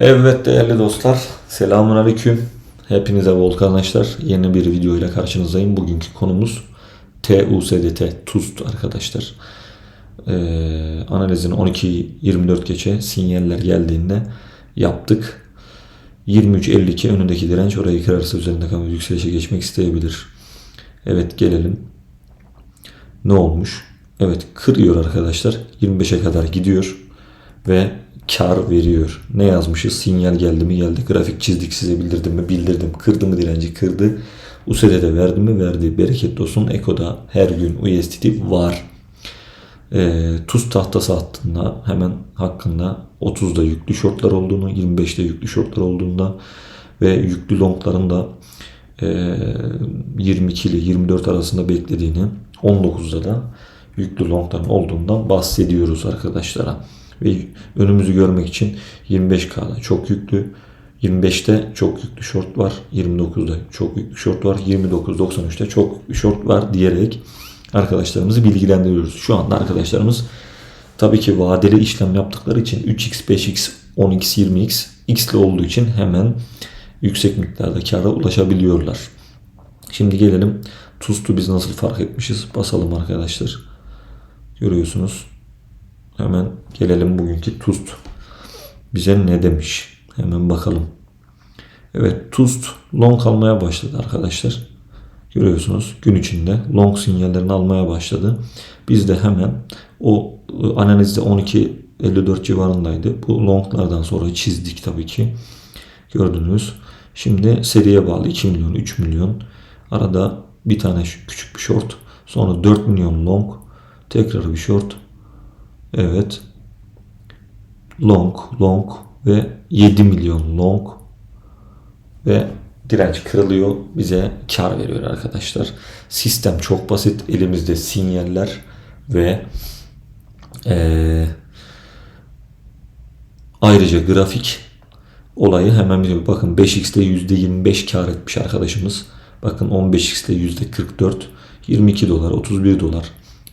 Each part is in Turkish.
Evet değerli dostlar, selamun aleyküm. Hepinize Volkanlaşlar. Yeni bir video ile karşınızdayım. Bugünkü konumuz TUSDT, TUST arkadaşlar. Ee, analizini 12-24 geçe sinyaller geldiğinde yaptık. 23.52 önündeki direnç orayı kırarsa üzerinde kalan yükselişe geçmek isteyebilir. Evet gelelim. Ne olmuş? Evet kırıyor arkadaşlar. 25'e kadar gidiyor ve kar veriyor. Ne yazmışız? Sinyal geldi mi? Geldi. Grafik çizdik size bildirdim mi? Bildirdim. Kırdı mı direnci? Kırdı. USD'de verdi mi? Verdi. Bereketli olsun. Eko'da her gün USDT var. Ee, tuz tahtası hattında hemen hakkında 30'da yüklü shortlar olduğunu, 25'te yüklü shortlar olduğunda ve yüklü longların da e, 22 ile 24 arasında beklediğini, 19'da da yüklü longların olduğundan bahsediyoruz arkadaşlara. Ve önümüzü görmek için 25K'da çok yüklü, 25'te çok yüklü short var, 29'da çok yüklü short var, 29.93'te çok yüklü short var diyerek arkadaşlarımızı bilgilendiriyoruz. Şu anda arkadaşlarımız tabii ki vadeli işlem yaptıkları için 3x, 5x, 10x, 20x x'li olduğu için hemen yüksek miktarda kâra ulaşabiliyorlar. Şimdi gelelim TUST'u biz nasıl fark etmişiz? Basalım arkadaşlar. Görüyorsunuz. Hemen gelelim bugünkü TUST. Bize ne demiş? Hemen bakalım. Evet TUST long almaya başladı arkadaşlar. Görüyorsunuz gün içinde long sinyallerini almaya başladı. Biz de hemen o ıı, analizde 12.54 civarındaydı. Bu longlardan sonra çizdik tabii ki. Gördünüz. Şimdi seriye bağlı 2 milyon, 3 milyon. Arada bir tane küçük bir short. Sonra 4 milyon long. Tekrar bir short. Evet. Long, long ve 7 milyon long ve direnç kırılıyor. Bize kar veriyor arkadaşlar. Sistem çok basit. Elimizde sinyaller ve eee, ayrıca grafik olayı hemen bir bakın 5x'te %25 kar etmiş arkadaşımız. Bakın 15x'te %44, 22 dolar, 31 dolar.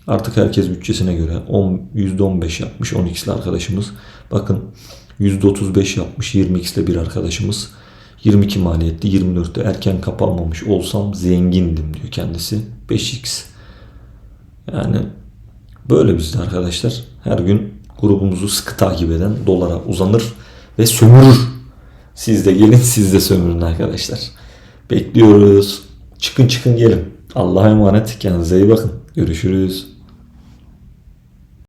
Artık herkes bütçesine göre 10, %15 yapmış 10x'li arkadaşımız. Bakın %35 yapmış 20x'te bir arkadaşımız. 22 maliyetli 24'te erken kapanmamış olsam zengindim diyor kendisi. 5x. Yani böyle bizde arkadaşlar. Her gün grubumuzu sıkı takip eden dolara uzanır ve sömürür. Siz de gelin siz de sömürün arkadaşlar. Bekliyoruz. Çıkın çıkın gelin. Allah'a emanet. Kendinize iyi bakın. Görüşürüz.